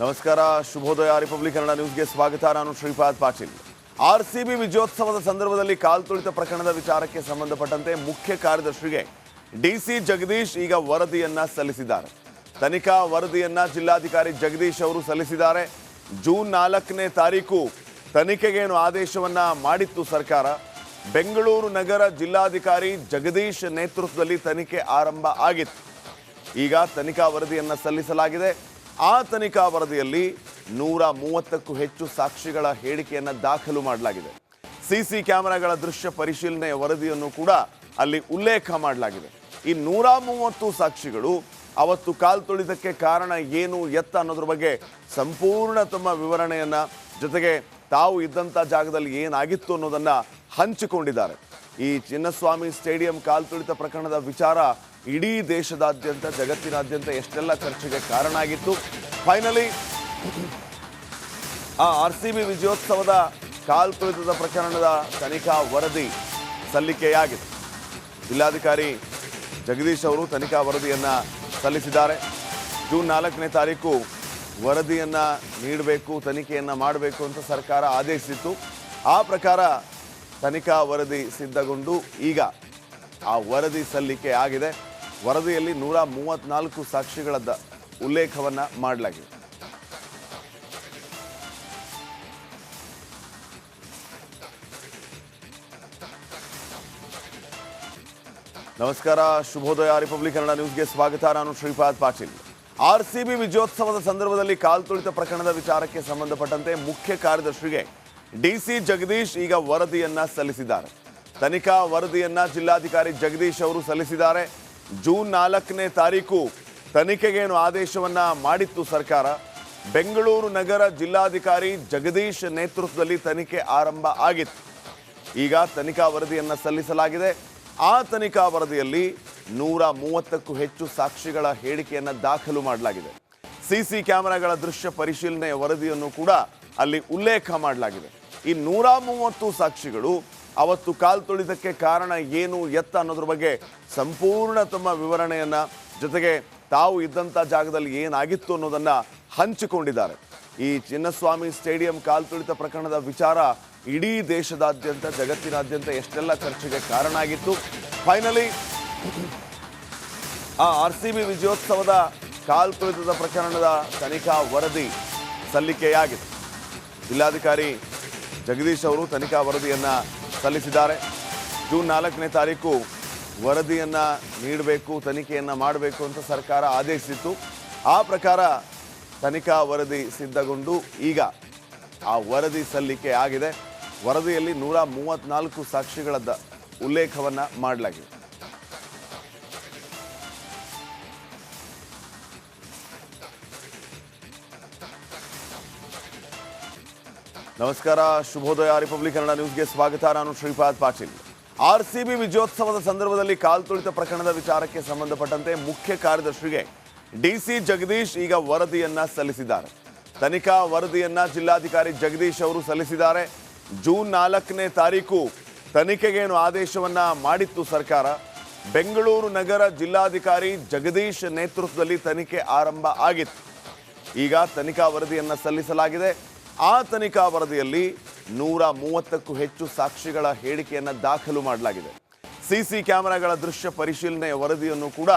ನಮಸ್ಕಾರ, ಶುಭೋದಯ ರಿಪಬ್ಲಿಕ್ ಕನ್ನಡ ನ್ಯೂಸ್ಗೆ ಸ್ವಾಗತ. ನಾನು Shripad Patil. R C B ವಿಜಯೋತ್ಸವದ ಸಂದರ್ಭದಲ್ಲಿ ಕಾಲ್ತುಳಿತ ಪ್ರಕರಣದ ವಿಚಾರಕ್ಕೆ ಸಂಬಂಧಪಟ್ಟಂತೆ ಮುಖ್ಯ ಕಾರ್ಯದರ್ಶಿಗೆ ಡಿಸಿ ಜಗದೀಶ್ ಈಗ ವರದಿಯನ್ನ ಸಲ್ಲಿಸಿದ್ದಾರೆ. ತನಿಖಾ ವರದಿಯನ್ನ ಜಿಲ್ಲಾಧಿಕಾರಿ ಜಗದೀಶ್ ಅವರು ಸಲ್ಲಿಸಿದ್ದಾರೆ. ಜೂನ್ ನಾಲ್ಕನೇ ತಾರೀಕು ತನಿಖೆಗೇನು ಆದೇಶವನ್ನ ಮಾಡಿತ್ತು ಸರ್ಕಾರ? ಬೆಂಗಳೂರು ನಗರ ಜಿಲ್ಲಾಧಿಕಾರಿ ಜಗದೀಶ್ ನೇತೃತ್ವದಲ್ಲಿ ತನಿಖೆ ಆರಂಭ ಆಗಿತ್ತು. ಈಗ ತನಿಖಾ ವರದಿಯನ್ನು ಸಲ್ಲಿಸಲಾಗಿದೆ. ಆ ತನಿಖಾ ವರದಿಯಲ್ಲಿ ನೂರ ಮೂವತ್ತಕ್ಕೂ ಹೆಚ್ಚು ಸಾಕ್ಷಿಗಳ ಹೇಳಿಕೆಯನ್ನು ದಾಖಲು ಮಾಡಲಾಗಿದೆ. ಸಿಸಿ ಕ್ಯಾಮೆರಾಗಳ ದೃಶ್ಯ ಪರಿಶೀಲನೆಯ ವರದಿಯನ್ನು ಕೂಡ ಅಲ್ಲಿ ಉಲ್ಲೇಖ ಮಾಡಲಾಗಿದೆ. ಈ ನೂರ ಮೂವತ್ತು ಸಾಕ್ಷಿಗಳು ಅವತ್ತು ಕಾಲ್ತುಳಿತಕ್ಕೆ ಕಾರಣ ಏನು, ಎತ್ತ ಅನ್ನೋದ್ರ ಬಗ್ಗೆ ಸಂಪೂರ್ಣ ತಮ್ಮ ವಿವರಣೆಯನ್ನ ಜೊತೆಗೆ ತಾವು ಇದ್ದಂಥ ಜಾಗದಲ್ಲಿ ಏನಾಗಿತ್ತು ಅನ್ನೋದನ್ನು ಹಂಚಿಕೊಂಡಿದ್ದಾರೆ. ಈ ಚಿನ್ನಸ್ವಾಮಿ ಸ್ಟೇಡಿಯಂ ಕಾಲ್ತುಳಿತ ಪ್ರಕರಣದ ವಿಚಾರ ಇಡೀ ದೇಶದಾದ್ಯಂತ, ಜಗತ್ತಿನಾದ್ಯಂತ ಎಷ್ಟೆಲ್ಲ ಖರ್ಚಿಗೆ ಕಾರಣ ಆಗಿತ್ತು. ಫೈನಲಿ ಆ ಆರ್ ಸಿ ಬಿ ವಿಜಯೋತ್ಸವದ ಕಾಲ್ತುಳಿತದ ಪ್ರಕರಣದ ತನಿಖಾ ವರದಿ ಸಲ್ಲಿಕೆಯಾಗಿದೆ. ಜಿಲ್ಲಾಧಿಕಾರಿ ಜಗದೀಶ್ ಅವರು ತನಿಖಾ ವರದಿಯನ್ನು ಸಲ್ಲಿಸಿದ್ದಾರೆ. ಜೂನ್ ನಾಲ್ಕನೇ ತಾರೀಕು ವರದಿಯನ್ನು ನೀಡಬೇಕು, ತನಿಖೆಯನ್ನು ಮಾಡಬೇಕು ಅಂತ ಸರ್ಕಾರ ಆದೇಶಿಸಿತ್ತು. ಆ ಪ್ರಕಾರ ತನಿಖಾ ವರದಿ ಸಿದ್ಧಗೊಂಡು ಈಗ ಆ ವರದಿ ಸಲ್ಲಿಕೆ ಆಗಿದೆ. ವರದಿಯಲ್ಲಿ ನೂರ ಮೂವತ್ನಾಲ್ಕು ಸಾಕ್ಷಿಗಳ ಉಲ್ಲೇಖವನ್ನ ಮಾಡಲಾಗಿದೆ. ನಮಸ್ಕಾರ, ಶುಭೋದಯ, ರಿಪಬ್ಲಿಕ್ ಕನ್ನಡ ನ್ಯೂಸ್ಗೆ ಸ್ವಾಗತ. ನಾನು ಶ್ರೀಪಾದ್ ಪಾಟೀಲ್. ಆರ್ಸಿಬಿ ವಿಜಯೋತ್ಸವದ ಸಂದರ್ಭದಲ್ಲಿ ಕಾಲ್ತುಳಿತ ಪ್ರಕರಣದ ವಿಚಾರಕ್ಕೆ ಸಂಬಂಧಪಟ್ಟಂತೆ ಮುಖ್ಯ ಕಾರ್ಯದರ್ಶಿಗೆ ಡಿಸಿ ಜಗದೀಶ್ ಈಗ ವರದಿಯನ್ನ ಸಲ್ಲಿಸಿದ್ದಾರೆ. ತನಿಖಾ ವರದಿಯನ್ನ ಜಿಲ್ಲಾಧಿಕಾರಿ ಜಗದೀಶ್ ಅವರು ಸಲ್ಲಿಸಿದ್ದಾರೆ. ಜೂನ್ ನಾಲ್ಕನೇ ತಾರೀಕು ತನಿಖೆಗೇನು ಆದೇಶವನ್ನ ಮಾಡಿತ್ತು ಸರ್ಕಾರ? ಬೆಂಗಳೂರು ನಗರ ಜಿಲ್ಲಾಧಿಕಾರಿ ಜಗದೀಶ್ ನೇತೃತ್ವದಲ್ಲಿ ತನಿಖೆ ಆರಂಭ ಆಗಿತ್ತು. ಈಗ ತನಿಖಾ ವರದಿಯನ್ನು ಸಲ್ಲಿಸಲಾಗಿದೆ. ಆ ತನಿಖಾ ವರದಿಯಲ್ಲಿ ನೂರ ಮೂವತ್ತಕ್ಕೂ ಹೆಚ್ಚು ಸಾಕ್ಷಿಗಳ ಹೇಳಿಕೆಯನ್ನು ದಾಖಲು ಮಾಡಲಾಗಿದೆ. ಸಿಸಿ ಕ್ಯಾಮೆರಾಗಳ ದೃಶ್ಯ ಪರಿಶೀಲನೆಯ ವರದಿಯನ್ನು ಕೂಡ ಅಲ್ಲಿ ಉಲ್ಲೇಖ ಮಾಡಲಾಗಿದೆ. ಈ ನೂರ ಮೂವತ್ತು ಸಾಕ್ಷಿಗಳು ಅವತ್ತು ಕಾಲ್ತುಳಿತಕ್ಕೆ ಕಾರಣ ಏನು ಎತ್ತ ಅನ್ನೋದ್ರ ಬಗ್ಗೆ ಸಂಪೂರ್ಣ ತಮ್ಮ ವಿವರಣೆಯನ್ನ ಜೊತೆಗೆ ತಾವು ಇದ್ದಂಥ ಜಾಗದಲ್ಲಿ ಏನಾಗಿತ್ತು ಅನ್ನೋದನ್ನ ಹಂಚಿಕೊಂಡಿದ್ದಾರೆ. ಈ ಚಿನ್ನಸ್ವಾಮಿ ಸ್ಟೇಡಿಯಂ ಕಾಲ್ತುಳಿತ ಪ್ರಕರಣದ ವಿಚಾರ ಇಡೀ ದೇಶದಾದ್ಯಂತ, ಜಗತ್ತಿನಾದ್ಯಂತ ಎಷ್ಟೆಲ್ಲ ಚರ್ಚೆಗೆ ಕಾರಣ ಆಗಿತ್ತು. ಫೈನಲಿ ಆ ಆರ್ ಸಿ ಬಿ ವಿಜಯೋತ್ಸವದ ಕಾಲ್ತುಳಿತದ ಪ್ರಕರಣದ ತನಿಖಾ ವರದಿ ಸಲ್ಲಿಕೆಯಾಗಿದೆ. ಜಿಲ್ಲಾಧಿಕಾರಿ ಜಗದೀಶ್ ಅವರು ತನಿಖಾ ವರದಿಯನ್ನ ಸಲ್ಲಿಸಿದ್ದಾರೆ. ಜೂನ್ ನಾಲ್ಕನೇ ತಾರೀಕು ವರದಿಯನ್ನು ನೀಡಬೇಕು, ತನಿಖೆಯನ್ನು ಮಾಡಬೇಕು ಅಂತ ಸರ್ಕಾರ ಆದೇಶಿಸಿತ್ತು. ಆ ಪ್ರಕಾರ ತನಿಖಾ ವರದಿ ಸಿದ್ಧಗೊಂಡು ಈಗ ಆ ವರದಿ ಸಲ್ಲಿಕೆ ಆಗಿದೆ. ವರದಿಯಲ್ಲಿ ನೂರ ಮೂವತ್ತ್ನಾಲ್ಕು ಸಾಕ್ಷಿಗಳ ಉಲ್ಲೇಖವನ್ನು ಉಲ್ಲೇಖವನ್ನ ಮಾಡಲಾಗಿದೆ. ನಮಸ್ಕಾರ, ಶುಭೋದಯ ರಿಪಬ್ಲಿಕ್ ಕನ್ನಡ ನ್ಯೂಸ್ಗೆ ಸ್ವಾಗತ. ನಾನು Shripad Patil. R C B ವಿಜಯೋತ್ಸವದ ಸಂದರ್ಭದಲ್ಲಿ ಕಾಲ್ತುಳಿತ ಪ್ರಕರಣದ ವಿಚಾರಕ್ಕೆ ಸಂಬಂಧಪಟ್ಟಂತೆ ಮುಖ್ಯ ಕಾರ್ಯದರ್ಶಿಗೆ ಡಿಸಿ ಜಗದೀಶ್ ಈಗ ವರದಿಯನ್ನ ಸಲ್ಲಿಸಿದ್ದಾರೆ. ತನಿಖಾ ವರದಿಯನ್ನ ಜಿಲ್ಲಾಧಿಕಾರಿ ಜಗದೀಶ್ ಅವರು ಸಲ್ಲಿಸಿದ್ದಾರೆ. ಜೂನ್ ನಾಲ್ಕನೇ ತಾರೀಕು ತನಿಖೆಗೇನು ಆದೇಶವನ್ನ ಮಾಡಿತ್ತು ಸರ್ಕಾರ? ಬೆಂಗಳೂರು ನಗರ ಜಿಲ್ಲಾಧಿಕಾರಿ ಜಗದೀಶ್ ನೇತೃತ್ವದಲ್ಲಿ ತನಿಖೆ ಆರಂಭ ಆಗಿತ್ತು. ಈಗ ತನಿಖಾ ವರದಿಯನ್ನ ಸಲ್ಲಿಸಲಾಗಿದೆ. ಆ ತನಿಖಾ ವರದಿಯಲ್ಲಿ ನೂರ ಮೂವತ್ತಕ್ಕೂ ಹೆಚ್ಚು ಸಾಕ್ಷಿಗಳ ಹೇಳಿಕೆಯನ್ನು ದಾಖಲು ಮಾಡಲಾಗಿದೆ. ಸಿಸಿ ಕ್ಯಾಮೆರಾಗಳ ದೃಶ್ಯ ಪರಿಶೀಲನೆಯ ವರದಿಯನ್ನು ಕೂಡ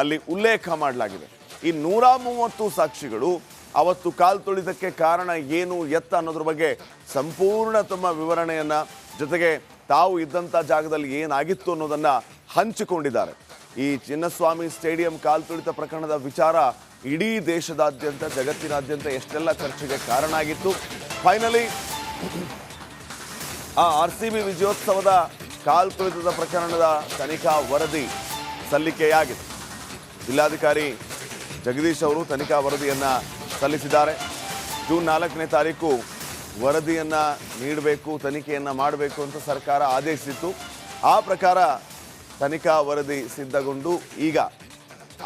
ಅಲ್ಲಿ ಉಲ್ಲೇಖ ಮಾಡಲಾಗಿದೆ. ಈ ನೂರ ಮೂವತ್ತು ಸಾಕ್ಷಿಗಳು ಅವತ್ತು ಕಾಲ್ತುಳಿತಕ್ಕೆ ಕಾರಣ ಏನು, ಎತ್ತ ಅನ್ನೋದ್ರ ಬಗ್ಗೆ ಸಂಪೂರ್ಣ ತಮ್ಮ ವಿವರಣೆಯನ್ನ ಜೊತೆಗೆ ತಾವು ಇದ್ದಂಥ ಜಾಗದಲ್ಲಿ ಏನಾಗಿತ್ತು ಅನ್ನೋದನ್ನು ಹಂಚಿಕೊಂಡಿದ್ದಾರೆ. ಈ ಚಿನ್ನಸ್ವಾಮಿ ಸ್ಟೇಡಿಯಂ ಕಾಲ್ತುಳಿತ ಪ್ರಕರಣದ ವಿಚಾರ ಇಡೀ ದೇಶದಾದ್ಯಂತ, ಜಗತ್ತಿನಾದ್ಯಂತ ಎಷ್ಟೆಲ್ಲ ಖರ್ಚಿಗೆ ಕಾರಣ ಆಗಿತ್ತು. ಫೈನಲಿ ಆ ಆರ್ ಸಿ ಬಿ ವಿಜಯೋತ್ಸವದ ಕಾಲ್ತುಳಿತದ ಪ್ರಕರಣದ ತನಿಖಾ ವರದಿ ಸಲ್ಲಿಕೆಯಾಗಿದೆ. ಜಿಲ್ಲಾಧಿಕಾರಿ ಜಗದೀಶ್ ಅವರು ತನಿಖಾ ವರದಿಯನ್ನು ಸಲ್ಲಿಸಿದ್ದಾರೆ. ಜೂನ್ ನಾಲ್ಕನೇ ತಾರೀಕು ವರದಿಯನ್ನು ನೀಡಬೇಕು, ತನಿಖೆಯನ್ನು ಮಾಡಬೇಕು ಅಂತ ಸರ್ಕಾರ ಆದೇಶಿಸಿತ್ತು. ಆ ಪ್ರಕಾರ ತನಿಖಾ ವರದಿ ಸಿದ್ಧಗೊಂಡು ಈಗ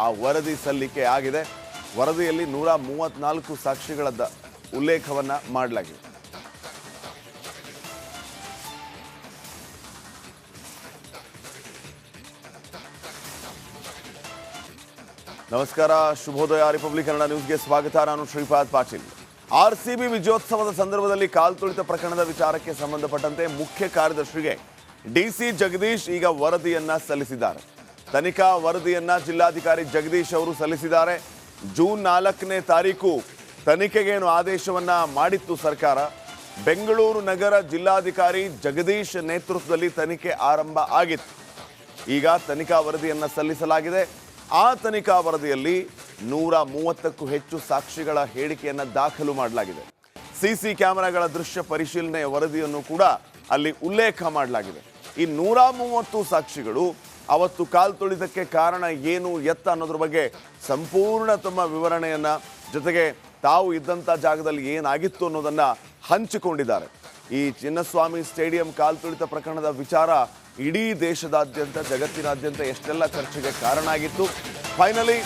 ಆ ವರದಿ ಸಲ್ಲಿಕೆ ಆಗಿದೆ. ವರದಿಯಲ್ಲಿ ನೂರ ಮೂವತ್ನಾಲ್ಕು ಸಾಕ್ಷಿಗಳ ಉಲ್ಲೇಖವನ್ನ ಮಾಡಲಾಗಿದೆ. ನಮಸ್ಕಾರ, ಶುಭೋದಯ, ರಿಪಬ್ಲಿಕ್ ಕನ್ನಡ ನ್ಯೂಸ್ಗೆ ಸ್ವಾಗತ. ನಾನು ಶ್ರೀಪಾದ್ ಪಾಟೀಲ್. ಆರ್ಸಿಬಿ ವಿಜಯೋತ್ಸವದ ಸಂದರ್ಭದಲ್ಲಿ ಕಾಲ್ತುಳಿತ ಪ್ರಕರಣದ ವಿಚಾರಕ್ಕೆ ಸಂಬಂಧಪಟ್ಟಂತೆ ಮುಖ್ಯ ಕಾರ್ಯದರ್ಶಿಗೆ ಡಿಸಿ ಜಗದೀಶ್ ಈಗ ವರದಿಯನ್ನ ಸಲ್ಲಿಸಿದ್ದಾರೆ. ತನಿಖಾ ವರದಿಯನ್ನ ಜಿಲ್ಲಾಧಿಕಾರಿ ಜಗದೀಶ್ ಅವರು ಸಲ್ಲಿಸಿದ್ದಾರೆ. ಜೂನ್ ನಾಲ್ಕನೇ ತಾರೀಕು ತನಿಖೆಗೇನು ಆದೇಶವನ್ನ ಮಾಡಿತ್ತು ಸರ್ಕಾರ? ಬೆಂಗಳೂರು ನಗರ ಜಿಲ್ಲಾಧಿಕಾರಿ ಜಗದೀಶ್ ನೇತೃತ್ವದಲ್ಲಿ ತನಿಖೆ ಆರಂಭ ಆಗಿತ್ತು. ಈಗ ತನಿಖಾ ವರದಿಯನ್ನು ಸಲ್ಲಿಸಲಾಗಿದೆ. ಆ ತನಿಖಾ ವರದಿಯಲ್ಲಿ ನೂರ ಮೂವತ್ತಕ್ಕೂ ಹೆಚ್ಚು ಸಾಕ್ಷಿಗಳ ಹೇಳಿಕೆಯನ್ನು ದಾಖಲು ಮಾಡಲಾಗಿದೆ. ಸಿಸಿ ಕ್ಯಾಮೆರಾಗಳ ದೃಶ್ಯ ಪರಿಶೀಲನೆಯ ವರದಿಯನ್ನು ಕೂಡ ಅಲ್ಲಿ ಉಲ್ಲೇಖ ಮಾಡಲಾಗಿದೆ. ಈ ನೂರ ಮೂವತ್ತು ಸಾಕ್ಷಿಗಳು ಅವತ್ತು ಕಾಲ್ತುಳಿತಕ್ಕೆ ಕಾರಣ ಏನು ಎತ್ತ ಅನ್ನೋದ್ರ ಬಗ್ಗೆ ಸಂಪೂರ್ಣ ತಮ್ಮ ವಿವರಣೆಯನ್ನ ಜೊತೆಗೆ ತಾವು ಇದ್ದಂಥ ಜಾಗದಲ್ಲಿ ಏನಾಗಿತ್ತು ಅನ್ನೋದನ್ನ ಹಂಚಿಕೊಂಡಿದ್ದಾರೆ. ಈ ಚಿನ್ನಸ್ವಾಮಿ ಸ್ಟೇಡಿಯಂ ಕಾಲ್ತುಳಿತ ಪ್ರಕರಣದ ವಿಚಾರ ಇಡೀ ದೇಶದಾದ್ಯಂತ, ಜಗತ್ತಿನಾದ್ಯಂತ ಎಷ್ಟೆಲ್ಲ ಚರ್ಚೆಗೆ ಕಾರಣ ಆಗಿತ್ತು. ಫೈನಲಿ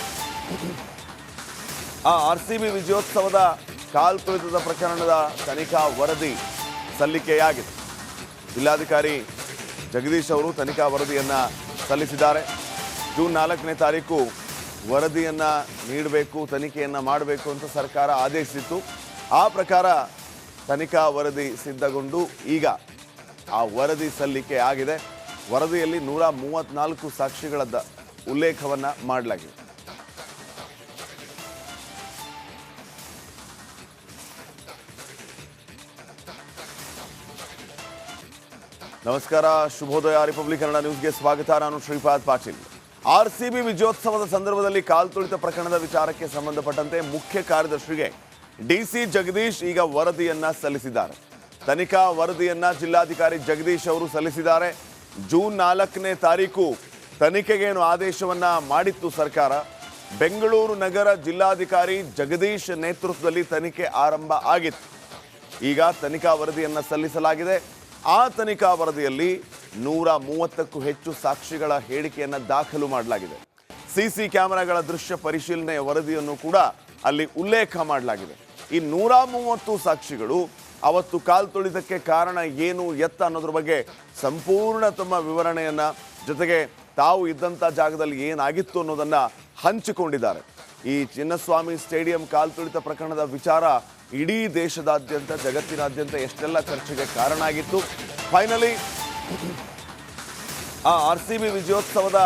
ಆ ಆರ್ ಸಿ ಬಿ ವಿಜಯೋತ್ಸವದ ಕಾಲ್ತುಳಿತದ ಪ್ರಕರಣದ ತನಿಖಾ ವರದಿ ಸಲ್ಲಿಕೆಯಾಗಿದೆ. ಜಿಲ್ಲಾಧಿಕಾರಿ ಜಗದೀಶ್ ಅವರು ತನಿಖಾ ವರದಿಯನ್ನ ಸಲ್ಲಿಸಿದ್ದಾರೆ. ಜೂನ್ ನಾಲ್ಕನೇ ತಾರೀಕು ವರದಿಯನ್ನು ನೀಡಬೇಕು, ತನಿಖೆಯನ್ನು ಮಾಡಬೇಕು ಅಂತ ಸರ್ಕಾರ ಆದೇಶಿಸಿತ್ತು. ಆ ಪ್ರಕಾರ ತನಿಖಾ ವರದಿ ಸಿದ್ಧಗೊಂಡು ಈಗ ಆ ವರದಿ ಸಲ್ಲಿಕೆ ಆಗಿದೆ. ವರದಿಯಲ್ಲಿ ನೂರ ಮೂವತ್ತ್ನಾಲ್ಕು ಸಾಕ್ಷಿಗಳ ಉಲ್ಲೇಖವನ್ನು ಉಲ್ಲೇಖವನ್ನ ಮಾಡಲಾಗಿದೆ. ನಮಸ್ಕಾರ, ಶುಭೋದಯ ರಿಪಬ್ಲಿಕ್ ಕನ್ನಡ ನ್ಯೂಸ್ಗೆ ಸ್ವಾಗತ. ನಾನು Shripad Patil. R C B ವಿಜಯೋತ್ಸವದ ಸಂದರ್ಭದಲ್ಲಿ ಕಾಲ್ತುಳಿತ ಪ್ರಕರಣದ ವಿಚಾರಕ್ಕೆ ಸಂಬಂಧಪಟ್ಟಂತೆ ಮುಖ್ಯ ಕಾರ್ಯದರ್ಶಿಗೆ ಡಿಸಿ ಜಗದೀಶ್ ಈಗ ವರದಿಯನ್ನ ಸಲ್ಲಿಸಿದ್ದಾರೆ. ತನಿಖಾ ವರದಿಯನ್ನ ಜಿಲ್ಲಾಧಿಕಾರಿ ಜಗದೀಶ್ ಅವರು ಸಲ್ಲಿಸಿದ್ದಾರೆ. ಜೂನ್ ನಾಲ್ಕನೇ ತಾರೀಕು ತನಿಖೆಗೇನು ಆದೇಶವನ್ನ ಮಾಡಿತ್ತು ಸರ್ಕಾರ? ಬೆಂಗಳೂರು ನಗರ ಜಿಲ್ಲಾಧಿಕಾರಿ ಜಗದೀಶ್ ನೇತೃತ್ವದಲ್ಲಿ ತನಿಖೆ ಆರಂಭ ಆಗಿತ್ತು. ಈಗ ತನಿಖಾ ವರದಿಯನ್ನ ಸಲ್ಲಿಸಲಾಗಿದೆ. ಆ ತನಿಖಾ ವರದಿಯಲ್ಲಿ ನೂರ ಮೂವತ್ತಕ್ಕೂ ಹೆಚ್ಚು ಸಾಕ್ಷಿಗಳ ಹೇಳಿಕೆಯನ್ನು ದಾಖಲು ಮಾಡಲಾಗಿದೆ. ಸಿಸಿ ಕ್ಯಾಮೆರಾಗಳ ದೃಶ್ಯ ಪರಿಶೀಲನೆಯ ವರದಿಯನ್ನು ಕೂಡ ಅಲ್ಲಿ ಉಲ್ಲೇಖ ಮಾಡಲಾಗಿದೆ. ಈ ನೂರ ಮೂವತ್ತು ಸಾಕ್ಷಿಗಳು ಅವತ್ತು ಕಾಲ್ತುಳಿತಕ್ಕೆ ಕಾರಣ ಏನು, ಎತ್ತ ಅನ್ನೋದ್ರ ಬಗ್ಗೆ ಸಂಪೂರ್ಣ ತಮ್ಮ ವಿವರಣೆಯನ್ನ ಜೊತೆಗೆ ತಾವು ಇದ್ದಂಥ ಜಾಗದಲ್ಲಿ ಏನಾಗಿತ್ತು ಅನ್ನೋದನ್ನು ಹಂಚಿಕೊಂಡಿದ್ದಾರೆ. ಈ ಚಿನ್ನಸ್ವಾಮಿ ಸ್ಟೇಡಿಯಂ ಕಾಲ್ತುಳಿತ ಪ್ರಕರಣದ ವಿಚಾರ ಇಡೀ ದೇಶದಾದ್ಯಂತ, ಜಗತ್ತಿನಾದ್ಯಂತ ಎಷ್ಟೆಲ್ಲ ಖರ್ಚಿಗೆ ಕಾರಣ ಆಗಿತ್ತು. ಫೈನಲಿ ಆ ಆರ್ ಸಿ ಬಿ ವಿಜಯೋತ್ಸವದ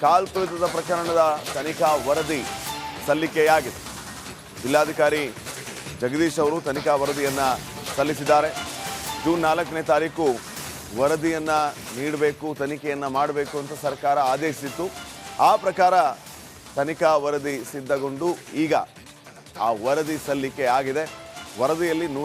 ಕಾಲ್ತುಳಿತದ ಪ್ರಕರಣದ ತನಿಖಾ ವರದಿ ಸಲ್ಲಿಕೆಯಾಗಿದೆ. ಜಿಲ್ಲಾಧಿಕಾರಿ ಜಗದೀಶ್ ಅವರು ತನಿಖಾ ವರದಿಯನ್ನು ಸಲ್ಲಿಸಿದ್ದಾರೆ. ಜೂನ್ ನಾಲ್ಕನೇ ತಾರೀಕು ವರದಿಯನ್ನು ನೀಡಬೇಕು, ತನಿಖೆಯನ್ನು ಮಾಡಬೇಕು ಅಂತ ಸರ್ಕಾರ ಆದೇಶಿಸಿತ್ತು. ಆ ಪ್ರಕಾರ ತನಿಖಾ ವರದಿ ಸಿದ್ಧಗೊಂಡು ಈಗ ಆ ವರದಿ ಸಲ್ಲಿಕೆ ಆಗಿದೆ. ವರದಿಯಲ್ಲಿ ನೂರ